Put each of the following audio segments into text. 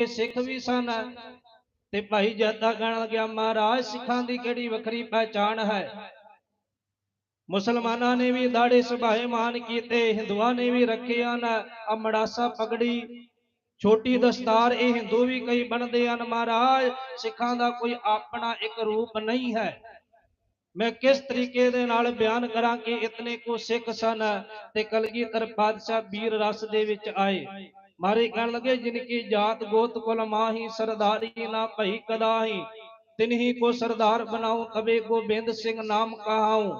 ਕੇ ਸਿੱਖ ਵੀ ਸਨ। ਤੇ ਭਾਈ ਜੱਦਾ ਕਹਿਣ ਲੱਗਿਆ, ਮਹਾਰਾਜ, ਸਿੱਖਾਂ ਦੀ ਕਿਹੜੀ ਵੱਖਰੀ ਪਹਿਚਾਣ ਹੈ? ਮੁਸਲਮਾਨਾਂ ਨੇ ਵੀ ਦਾੜੇ ਸੁਭਾਏ ਮਾਨ ਕੀਤੇ, ਹਿੰਦੂਆਂ ਨੇ ਵੀ ਰੱਖਿਆ ਨਾ ਅਮੜਾਸਾ ਪਗੜੀ, ਛੋਟੀ ਦਸਤਾਰ, ਇਹ ਹਿੰਦੂ ਵੀ ਕਈ ਬਣਦੇ ਹਨ ਮਹਾਰਾਜ, ਸਿੱਖਾਂ ਦਾ ਕੋਈ ਆਪਣਾ ਇੱਕ ਰੂਪ ਨਹੀਂ ਹੈ। ਮੈਂ ਕਿਸ ਤਰੀਕੇ ਦੇ ਨਾਲ ਬਿਆਨ ਕਰਾਂ ਕਿ ਇਤਨੇ ਕੋ ਸਿੱਖ ਸਨ? ਤੇ ਕਲਗੀਧਰ ਪਾਤਸ਼ਾਹ ਵੀਰ ਰਸ ਦੇ ਵਿੱਚ ਆਏ। ਮਾਰੇ ਕਹਿਣ ਲੱਗੇ ਜਿਨ ਕੀ ਜਾਤ ਗੋਤ ਕੁਲ ਮਾਹੀ ਸਰਦਾਰੀ ਨਾ ਭਈ ਕਦਾਹੀ। ਤਿਨਹੀ ਕੋ ਸਰਦਾਰ ਬਣਾਉ ਤਬੇ ਗੋਬਿੰਦ ਸਿੰਘ ਨਾਮ ਕਹਾਉ।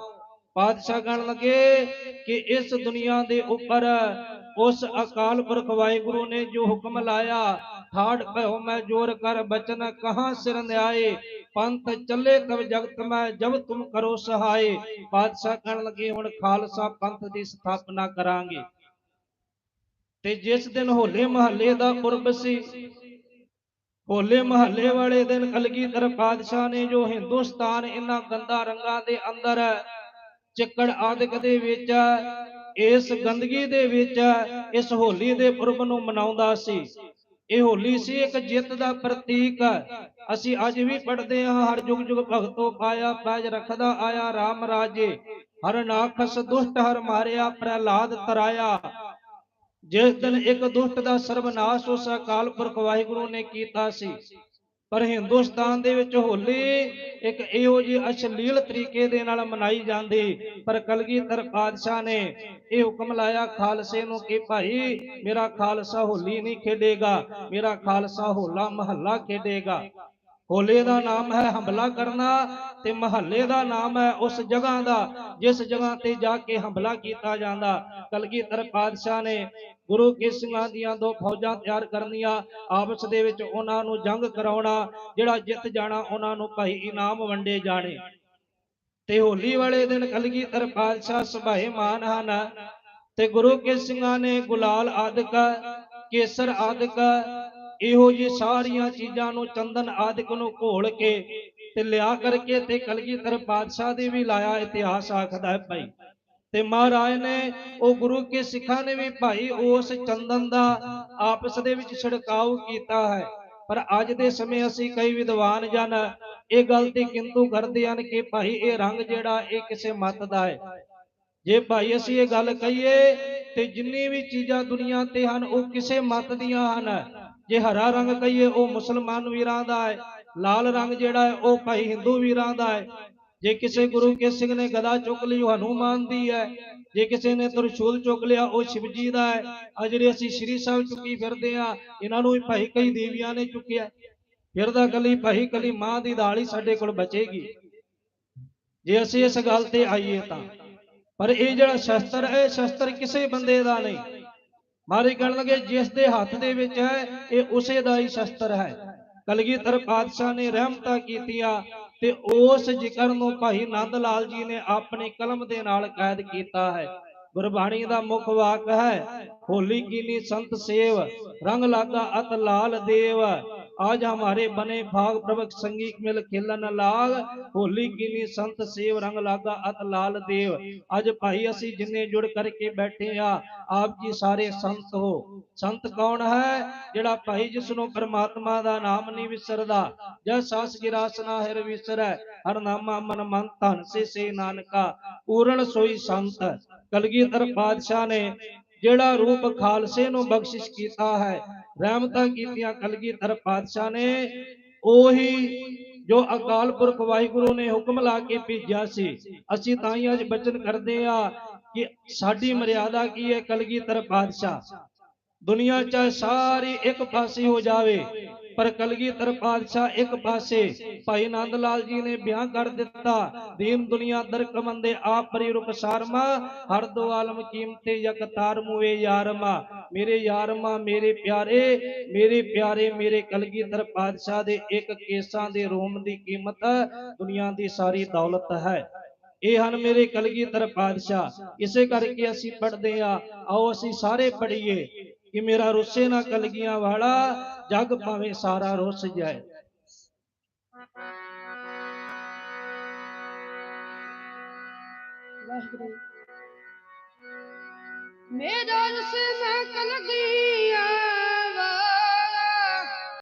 ਪਾਤਸ਼ਾਹ ਕਹਿਣ ਲੱਗੇ ਕਿ ਇਸ ਦੁਨੀਆ ਦੇ ਉੱਪਰ ਉਸ ਅਕਾਲ ਪੁਰਖ ਵਾਹਿਗੁਰੂ ਨੇ ਜੋ ਹੁਕਮ ਲਾਇਆ, ਠਾੜ ਭਇਓ ਮੈਂ ਜੋਰ ਕਰ, ਬਚਨ ਕਹਾ ਸਿਰ ਨਿਆਏ। ਪੰਥ ਚੱਲੇ ਤਬ ਜਗਤ ਮੈਂ, ਜਬ ਤੁਮ ਕਰੋ ਸਹਾਏ। ਪਾਤਸ਼ਾਹ ਕਹਿਣ ਲੱਗੇ, ਹੁਣ ਖਾਲਸਾ ਪੰਥ ਦੀ ਸਥਾਪਨਾ ਕਰਾਂਗੇ। ਤੇ ਜਿਸ ਦਿਨ ਹੋਲੇ ਮਹੱਲੇ ਦਾ ਪੁਰਬ ਸੀ, ਹੋਲੇ ਮਹੱਲੇ ਵਾਲੇ ਦਿਨ ਕਲਗੀਧਰ ਪਾਤਸ਼ਾਹ ਨੇ ਜੋ ਹਿੰਦੁਸਤਾਨ ਇਹਨਾਂ ਗੰਦਾ ਰੰਗਾਂ ਦੇ ਅੰਦਰ ਚਿੱਕੜ ਆਦਿਕ ਦੇ ਵਿੱਚ, ਇਸ ਗੰਦਗੀ ਦੇ ਵਿੱਚ, ਇਸ ਹੋਲੀ ਦੇ ਪੁਰਬ ਨੂੰ ਮਨਾਉਂਦਾ ਸੀ। ਇਹ ਹੋਲੀ ਸੀ ਇੱਕ ਜਿੱਤ ਦਾ ਪ੍ਰਤੀਕ। ਅਸੀਂ ਅੱਜ ਵੀ ਪੜ੍ਹਦੇ ਹਾਂ, ਹਰ ਜੁਗ ਜੁਗ ਭਗਤੋ ਪਾਇਆ ਪੈਜ ਰੱਖਦਾ ਆਇਆ RAM ਰਾਜੇ, ਹਰ ਨਾਖਸ ਦੁਸ਼ਟ ਹਰ ਮਾਰਿਆ, ਪ੍ਰਹਿਲਾਦ ਤਰਾਇਆ। ਜਿਸ ਦਿਨ ਇੱਕ ਦੁਸ਼ਟ ਦਾ ਸਰਬਨਾਸ਼ ਉਸ ਅਕਾਲ ਪੁਰਖ ਵਾਹਿਗੁਰੂ ਨੇ ਕੀਤਾ ਸੀ। ਪਰ ਹਿੰਦੁਸਤਾਨ ਦੇ ਵਿੱਚ ਹੋਲੀ ਇੱਕ ਇਹੋ ਜਿਹੀ ਅਸ਼ਲੀਲ ਤਰੀਕੇ ਦੇ ਨਾਲ ਮਨਾਈ ਜਾਂਦੀ, ਪਰ ਕਲਗੀਧਰ ਪਾਤਸ਼ਾਹ ਨੇ ਇਹ ਹੁਕਮ ਲਾਇਆ, ਖਾਲਸੇ ਨੂੰ ਕਿ ਭਾਈ, ਮੇਰਾ ਖਾਲਸਾ ਹੋਲੀ ਨਹੀਂ ਖੇਡੇਗਾ, ਮੇਰਾ ਖਾਲਸਾ ਹੋਲਾ ਮਹੱਲਾ ਖੇਡੇਗਾ। ਹੋਲੇ ਦਾ ਨਾਮ ਹੈ ਹਮਲਾ ਕਰਨਾ ਤੇ ਮਹੱਲੇ ਦਾ ਨਾਮ ਹੈ ਉਸ ਜਗ੍ਹਾ ਦਾ, ਜਿਸ ਜਗ੍ਹਾ ਤੇ ਜਾ ਕੇ ਹਮਲਾ ਕੀਤਾ ਜਾਂਦਾ। ਕਲਗੀਧਰ ਪਾਤਸ਼ਾਹ ਨੇ ਗੁਰੂ ਕੇ ਸਿੰਘਾਂ ਦੀਆਂ ਦੋ ਫੌਜਾਂ ਤਿਆਰ ਕਰਨੀਆਂ। ਆਪਸ ਦੇ ਵਿੱਚ ਉਹਨਾਂ ਨੂੰ ਜੰਗ ਕਰਾਉਣਾ, ਜਿਹੜਾ ਜਿੱਤ ਜਾਣਾ, ਉਹਨਾਂ ਨੂੰ ਭਾਈ ਇਨਾਮ ਵੰਡੇ ਜਾਣੇ। ਤੇ ਹੋਲੀ ਵਾਲੇ ਦਿਨ ਕਲਗੀਧਰ ਪਾਤਸ਼ਾਹ ਸੁਭਾਏ ਮਾਨ ਹਨ ਤੇ ਗੁਰੂ ਕੇ ਸਿੰਘਾਂ ਨੇ ਗੁਲਾਲ ਆਦਿਕ, ਕੇਸਰ ਆਦਿਕ ਇਹੋ ਜੀ ਸਾਰੀਆਂ ਚੀਜ਼ਾਂ ਨੂੰ ਚੰਦਨ ਆਦਿਕ ਨੂੰ ਘੋਲ ਕੇ ਤੇ ਲਿਆ ਕਰਕੇ ਤੇ ਕਲਗੀਧਰ ਪਾਤਸ਼ਾਹ ਦੇ ਵੀ ਲਾਇਆ ਇਤਿਹਾਸ ਆਖਦਾ ਹੈ ਭਾਈ। ਤੇ ਮਹਾਰਾਜ ਨੇ ਉਹ ਗੁਰੂ ਕੇ ਸਿੱਖਾਂ ਨੇ ਵੀ ਭਾਈ ਉਸ ਚੰਦਨ ਦਾ ਆਪਸ ਦੇ ਵਿੱਚ ਛਿੜਕਾਓ ਕੀਤਾ ਹੈ। ਪਰ ਅੱਜ ਦੇ ਸਮੇਂ ਅਸੀਂ ਕਈ ਵਿਦਵਾਨ ਜਨ ਇਹ ਗੱਲ ਤੇ ਕਿੰਤੂ ਕਰਦੇ ਹਨ ਕਿ ਭਾਈ ਇਹ ਰੰਗ ਜਿਹੜਾ ਇਹ ਕਿਸੇ ਮਤ ਦਾ ਹੈ। ਜੇ ਭਾਈ ਅਸੀਂ ਇਹ ਗੱਲ ਕਹੀਏ ਤੇ ਜਿੰਨੀ ਵੀ ਚੀਜ਼ਾਂ ਦੁਨੀਆ ਤੇ ਹਨ ਉਹ ਕਿਸੇ ਮਤ ਦੀਆਂ ਹਨ। ਜੇ ਹਰਾ ਰੰਗ ਕਹੀਏ, ਉਹ ਮੁਸਲਮਾਨ ਵੀਰਾਂ ਦਾ ਹੈ। ਲਾਲ ਰੰਗ ਜਿਹੜਾ ਹੈ, ਉਹ ਭਾਈ ਹਿੰਦੂ ਵੀਰਾਂ ਦਾ ਹੈ। ਜੇ ਕਿਸੇ ਗੁਰੂ ਕੇ ਸਿੰਘ ਨੇ ਗਦਾ ਚੁੱਕ ਲਈ, ਉਹ ਹਨੂਮਾਨ ਦੀ ਹੈ। ਜੇ ਕਿਸੇ ਨੇ ਤਰਸ਼ੂਲ ਚੁੱਕ ਲਿਆ, ਉਹ ਸ਼ਿਵਜੀ ਦਾ ਹੈ। ਆ ਜਿਹੜੇ ਅਸੀਂ ਸ਼੍ਰੀ ਸਾਹਿਬ ਚੁੱਕੀ ਫਿਰਦੇ ਆ ਇਹਨਾਂ ਨੂੰ ਵੀ ਭਾਈ ਕਈ ਦੇਵੀਆਂ ਨੇ ਚੁੱਕਿਆ। ਫਿਰਦਾ ਕਲੀ ਭਾਈ, ਕਲੀ ਮਾਂ ਦੀ ਦਾਲੀ ਸਾਡੇ ਕੋਲ ਬਚੇਗੀ। ਜੇ ਅਸੀਂ ਇਸ ਗੱਲ ਤੇ ਆਈਏ ਤਾਂ। ਪਰ ਇਹ ਜਿਹੜਾ ਸ਼ਸਤਰ ਹੈ, ਇਹ ਸ਼ਸਤਰ ਕਿਸੇ ਬੰਦੇ ਦਾ ਨਹੀਂ। ਮਾਰੇ ਕਹਿਣ ਜਿਸ ਦੇ ਹੱਥ ਦੇ ਵਿੱਚ ਹੈ, ਇਹ ਉਸੇ ਦਾ ਹੀ ਸ਼ਸਤਰ ਹੈ। ਕਲਗੀਧਰ ਪਾਤਸ਼ਾਹ ਨੇ ਰਹਿਮਤਾਂ ਕੀਤੀਆਂ ਤੇ ਉਸ ਜ਼ਿਕਰ ਨੂੰ ਭਾਈ ਨੰਦ ਲਾਲ ਜੀ ਨੇ ਆਪਣੀ ਕਲਮ ਦੇ ਨਾਲ ਕੈਦ ਕੀਤਾ ਹੈ। ਗੁਰਬਾਣੀ ਦਾ ਮੁੱਖ ਵਾਕ ਹੈ, ਹੋਲੀ ਕੀਨੀ ਸੰਤ ਸੇਵ, ਰੰਗ ਲਾਗਾ ਅਤ ਲਾਲ ਦੇਵ। आज हमारे बने भाग प्रभक संगीत मिल खिलन लाग होली कीनी संत सेव रंग लागा अत लाल देव ਅੱਜ ਭਾਈ ਅਸੀਂ ਜਿੰਨੇ ਜੁੜ ਕਰਕੇ ਬੈਠੇ ਆ ਆਪ ਜੀ ਸਾਰੇ ਸੰਤ ਹੋ ਸੰਤ ਕੌਣ ਹੈ ਜਿਹੜਾ ਭਾਈ ਜਿਸ ਨੂੰ ਪਰਮਾਤਮਾ ਦਾ ਨਾਮ ਨਹੀਂ ਵਿਸਰਦਾ ਜਦ ਸਾਸ ਗਿਰਾਸਨਾ ਹਿਰ ਵਿਸਰੈ ਹਰ ਨਾਮਾ ਮਨ ਮਨ ਧਨ ਸੇ ਸੇ ਨਾਨਕਾ ਪੂਰਨ ਸੋਈ ਸੰਤ ਕਲਗੀਧਰ ਪਾਤਸ਼ਾਹ ਨੇ ਜਿਹੜਾ ਰੂਪ ਖਾਲਸੇ ਨੂੰ ਬਖਸ਼ਿਸ਼ ਕੀਤਾ ਹੈ, ਰਹਿਮਤਾਂ ਕੀਤੀਆਂ ਕਲਗੀਧਰ ਪਾਤਸ਼ਾਹ ਨੇ, ਉਹੀ ਜੋ ਅਕਾਲ ਪੁਰਖ ਵਾਹਿਗੁਰੂ ਨੇ ਹੁਕਮ ਲਾ ਕੇ ਭੇਜਿਆ ਸੀ, ਅਸੀਂ ਤਾਂ ਹੀ ਅੱਜ ਬਚਨ ਕਰਦੇ ਆ ਕਿ ਸਾਡੀ ਮਰਿਆਦਾ ਕੀ ਹੈ ਕਲਗੀਧਰ ਪਾਤਸ਼ਾਹ? ਦੁਨੀਆ ਚ ਸਾਰੀ ਇੱਕ ਪਾਸੇ ਹੋ ਜਾਵੇ ਪਰ ਕਲਗੀਧਰ ਪਾਤਸ਼ਾਹ ਇੱਕ ਪਾਸੇ ਭਾਈ ਨੰਦ ਲਾਲ ਜੀ ਨੇ ਬਿਆਨ ਕਰ ਦਿੱਤਾ, ਦੀਨ ਦੁਨੀਆ ਦਰ ਕਮੰਦੇ ਆਪ ਪਰੀ ਰੁਕ ਸਾਰਮਾ, ਹਰ ਦੋ ਆਲਮ ਕੀਮਤੇ ਯਕ ਤਾਰ ਯਾਰਮਾ। ਮੇਰੇ ਯਾਰਮਾ, ਮੇਰੇ ਪਿਆਰੇ ਮੇਰੇ ਪਿਆਰੇ, ਮੇਰੇ ਕਲਗੀਧਰ ਪਾਤਸ਼ਾਹ ਦੇ ਇੱਕ ਕੇਸਾਂ ਦੇ ਰੋਮ ਦੀ ਕੀਮਤ ਦੁਨੀਆ ਦੀ ਸਾਰੀ ਦੌਲਤ ਹੈ। ਇਹ ਹਨ ਮੇਰੇ ਕਲਗੀਧਰ ਪਾਤਸ਼ਾਹ। ਇਸੇ ਕਰਕੇ ਅਸੀਂ ਪੜ੍ਹਦੇ ਆ ਆਓ ਅਸੀਂ ਸਾਰੇ ਪੜ੍ਹੀਏ ਕਿ ਮੇਰਾ ਰੁੱਸੇ ਨਾ ਕਲਗੀਆਂ ਵਾਲਾ ਜਗ ਭਾਵੇਂ ਸਾਰਾ ਰੁੱਸ ਜਾਏ। ਵਾਹਿਗੁਰੂ। ਮੇਰਾ ਰਸ ਮੈਂ ਕਲ